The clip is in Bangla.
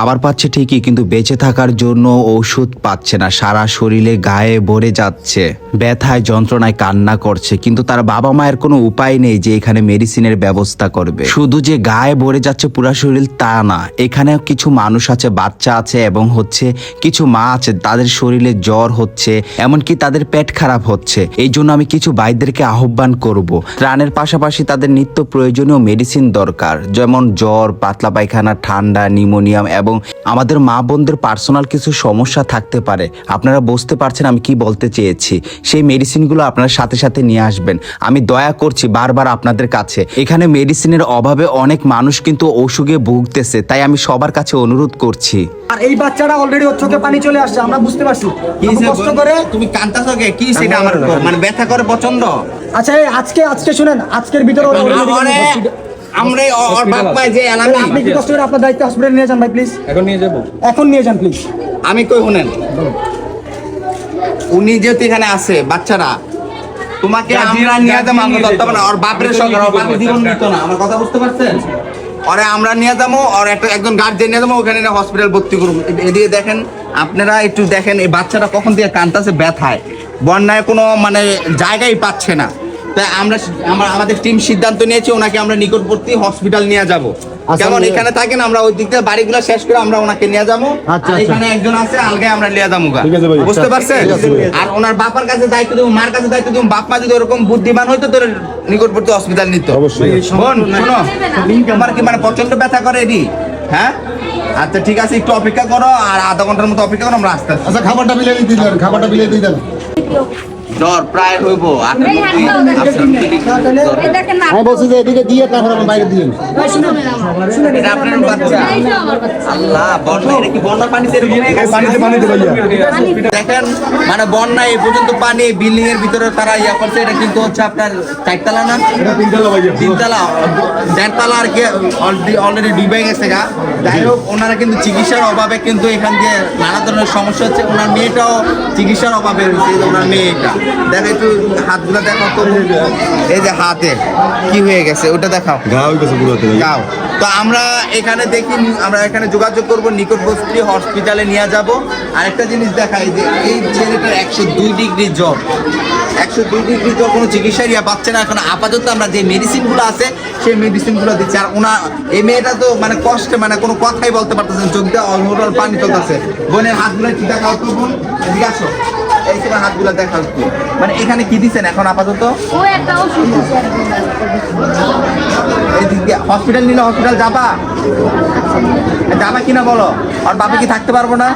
খাবার পাচ্ছে ঠিকই, কিন্তু বেঁচে থাকার জন্য ওষুধ পাচ্ছে না। সারা শরীরে গায়ে ভরে যাচ্ছে। ব্যথায়, যন্ত্রণায় কান্না করছে, কিন্তু তার বাবা মায়ের কোনো উপায় নেই যে এখানে মেডিসিনের ব্যবস্থা করবে। শুধু যে গায়ে ভরে যাচ্ছে পুরা শরীর তা না এখানে কিছু মানুষ আছে, বাচ্চা আছে এবং হচ্ছে কিছু মা আছে, তাদের শরীরে জ্বর হচ্ছে, এমনকি তাদের পেট খারাপ হচ্ছে। এই জন্য আমি কিছু বাইদেরকে আহ্বান করব। ত্রাণের পাশাপাশি তাদের নিত্য প্রয়োজনীয় মেডিসিন দরকার, যেমন জ্বর, পাতলা পায়খানা, ঠান্ডা নিউমোনিয়াম এবং আমাদের মা বোনদের পার্সোনাল কিছু সমস্যা থাকতে পারে। আপনারা বুঝতে পারছেন আমি কি বলতে চেয়েছি। সেই মেডিসিনগুলো আপনারা সাথে সাথে নিয়ে আসবেন। আমি দয়া করছি বারবার আপনাদের কাছে এখানে মেডিসিনের অভাবে অনেক মানুষ কিন্তু অসুখে ভুগতেছে তাই আমি সবার কাছে অনুরোধ করছি। আর এই বাচ্চাটা অলরেডি ওর চোখে পানি চলে আসছে আমরা বুঝতে পারছি। কষ্ট করে তুমি কান্তাছো কে? কি সেটা আমার মানে ব্যথা করে পছন্দ আচ্ছা এই আজকে আজকে শুনেন আজকের ভিতরে আমারে hospital- আমরা ওর বাপ মা যে তাহলে আপনি কি কষ্ট করে আপনার দায়িত্ব হসপিটালে নিয়ে যান ভাই প্লিজ এখন নিয়ে যাব। এখন নিয়ে যান প্লিজ আমি কই শুনেন? উনি যেহেতু এখানে আছে বাচ্চারা তোমাকে আমরা নিয়ে যাব আমরা ধরতে পারব না ওর বাপের সঙ্গে ওর বাপের জীবন নিত না আমার কথা বুঝতে পারছেন? ওরে আমরা নিয়ে যাব আর একটা একজন গার্জেন নিয়ে যাব ওখানে হসপিটাল ভর্তি করব। এ- এদিকে দেখেন আপনারা একটু দেখেন এই বাচ্চাটা কখন থেকে কান্তাছে ব্যথায়। বন্যায় কোনো মানে জায়গাই পাচ্ছে না। তাই আমরা আমরা আমাদের টিম সিদ্ধান্ত নিয়েছি ওনাকে আমরা নিকটবর্তী হসপিটাল নিয়ে যাব। আচ্ছা, যেমন এখানে থাকেন আমরা ওই দিক থেকে বাড়িগুলো শেষ করে আমরা ওনাকে নিয়ে যাব। আচ্ছা, আচ্ছা। এখানে একজন আছে আলগে আমরা নিয়ে যাব। বুঝতে আচ্ছা, পারছেন। আর ওনার বাবার কাছে দায়িত্ব দেবো মার কাছে দায়িত্ব দেবো বাপ মা যদি ওরকম বুদ্ধিমান হইতো তোর নিকটবর্তী হসপিটাল নিত। অবশ্যই। শোনো তোমার কি মানে প্রচণ্ড ব্যথা করে এটি? হ্যাঁ? আচ্ছা ঠিক আছে একটু অপেক্ষা করো আর আধা ঘণ্টার মতো অপেক্ষা করো আমরা আসতে আচ্ছা খাবারটা বিলে দিয়ে দিলেন খাবারটা বিলে দিয়ে দেন জ্বর প্রায় হইব আঠারো এই হাত দাও, দেখো। তাহলে এই দেখেন না আমি বলছি যে এদিকে দিয়ে তারপর আমার বাইরে দিলেন এটা আপনার বাচ্চা। এই তো আমার বাচ্চা। আল্লাহ বন্যা এটা কি বন্যা পানিতে এরকম গেছে? পানিতে পানিতে দেখেন মানে বন্যা এই পর্যন্ত পানি বিল্ডিং এর ভিতরে তারা ইয়া করছে এটা কিন্তু হচ্ছে আপনার চারতলা না? তিনতলা দেড়তলা আর কি অলরেডি ডুবে গেছে গা। যাই হোক ওনারা কিন্তু চিকিৎসার অভাবে কিন্তু এখান দিয়ে নানা ধরনের সমস্যা হচ্ছে। ওনার মেয়েটাও চিকিৎসার অভাবে রয়েছে ওনার মেয়েটা। দেখো একটু হাতগুলো দেখো তো এই যে হাতে কি হয়ে গেছে? ওটা দেখাও। হয়ে গেছে পুরো। যাও তো আমরা এখানে দেখি আমরা এখানে যোগাযোগ করব নিকটবর্তী হসপিটালে নিয়ে যাব। আরেকটা জিনিস দেখাই যে এই ছেলেটার একশো দুই ডিগ্রি জ্বর। একশো দুই ডিগ্রি জ্বর কোনো চিকিৎসা ইয়া পাচ্ছে না। এখন আপাতত আমরা যে মেডিসিনগুলো আছে সেই মেডিসিনগুলো দিচ্ছি। আর ওনা এই মেয়েটা তো মানে কষ্টে মানে কোনো কথাই বলতে পারতেছে না। চোখ দিয়ে অনহরল পানি চলতেছে। বোনের হাতগুলো একটু দেখাও তো বোন। এদিকে আসো। তোমার হাতগুলো দেখাও একটু মানে এখানে কি দিচ্ছেন এখন আপাতত? হসপিটাল নিলে হসপিটাল যাবা? যাবা কিনা বলো? আর বাপে কি থাকতে পারব না?